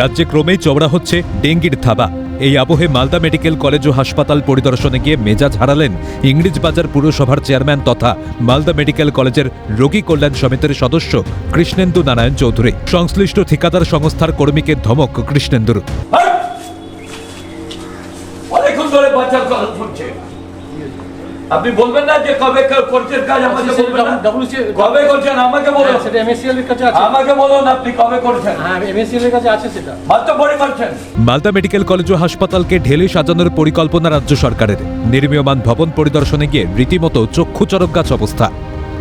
রাজ্যে ক্রমেই চওড়া হচ্ছে ডেঙ্গির থাবা। এই আবহে মালদা মেডিকেল কলেজ ও হাসপাতাল পরিদর্শনে গিয়ে মেজাজ হারালেন ইংরেজবাজার পুরসভার চেয়ারম্যান তথা মালদা মেডিকেল কলেজের রোগী কল্যাণ সমিতির সদস্য কৃষ্ণেন্দু নারায়ণ চৌধুরী। সংশ্লিষ্ট ঠিকাদার সংস্থার কর্মীকে ধমক, কৃষ্ণেন্দুর। অনেকক্ষণ ধরে আপনি বলবেন না যে কবে করছেন কাজ আমাকে বলবেন না? কবে করছেন? আমাকে বলুন। হ্যাঁ, সেটা এমএসসিএল এর কাছে আছে। আমাকে বলুন আপনি কবে করছেন। হ্যাঁ এমএসসিএল এর কাছে আছে সেটা। মাত্র পরে মারছেন মালদা মেডিকেল কলেজ ও হাসপাতালকে ঢেলে সাজানোর পরিকল্পনা রাজ্য সরকারের। নির্মীয়মান ভবন পরিদর্শনে গিয়ে রীতিমতো চক্ষু চরক গাছ অবস্থা।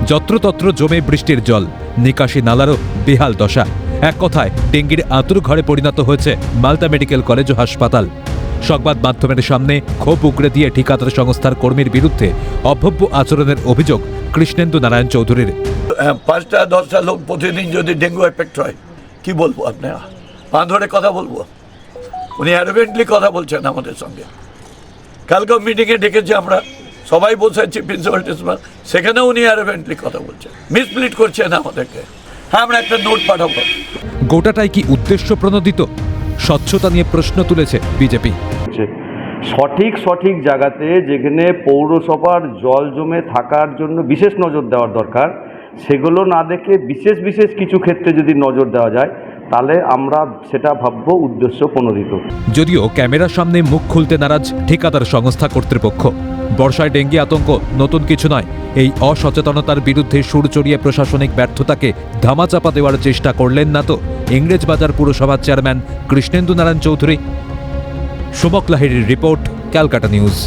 যত্রতত্র জমে বৃষ্টির জল নিকাশি নালারও বেহাল দশা। এক কথায় ডেঙ্গির আতুর ঘরে পরিণত হয়েছে মালদা মেডিকেল কলেজ ও হাসপাতাল। সংবাদ মাধ্যমের সামনে ক্ষোভ উগড়ে দিয়ে ঠিকাদার সংস্থার কর্মীর বিরুদ্ধে অভব্য আচরণের অভিযোগ কৃষ্ণেন্দু নারায়ণ চৌধুরীর। হ্যাঁ, পাঁচটা দশটা লোক প্রতিদিন যদি ডেঙ্গু এফেক্ট হয় কি বলব আপনারা? পা ধরে কথা বলব? উনি অ্যারোভেন্টলি কথা বলছেন আমাদের সঙ্গে। কালকেও মিটিংয়ে ডেকেছি আমরা সবাই বসে আছি প্রিন্সিপাল টিন্সিপাল সেখানেও উনি অ্যারোভেন্টলি কথা বলছেন। মিসপ্লিট করছেন আমাদেরকে। হ্যাঁ আমরা একটা নোট পাঠাবো। গোটাটাই কি উদ্দেশ্য প্রণোদিত? স্বচ্ছতা নিয়ে প্রশ্ন তুলেছে বিজেপি। সঠিক সঠিক জায়গাতে যেখানে পৌরসভার জল জমে থাকার জন্য বিশেষ নজর দেওয়ার দরকার সেগুলো না দেখে বিশেষ বিশেষ কিছু ক্ষেত্রে যদি নজর দেওয়া যায় তাহলে আমরা সেটা ভাবব উদ্দেশ্য প্রণোদিত। যদিও ক্যামেরার সামনে মুখ খুলতে নারাজ ঠিকাদার সংস্থা কর্তৃপক্ষ। বর্ষায় ডেঙ্গি আতঙ্ক নতুন কিছু নয় এই অসচেতনতার বিরুদ্ধে সুর চড়িয়ে প্রশাসনিক ব্যর্থতাকে ধামাচাপা দেওয়ার চেষ্টা করলেন না তো ইংরেজবাজার পুরসভার চেয়ারম্যান কৃষ্ণেন্দু নারায়ণ চৌধুরী। সুমক লাহিড়ির রিপোর্ট ক্যালকাটা নিউজ।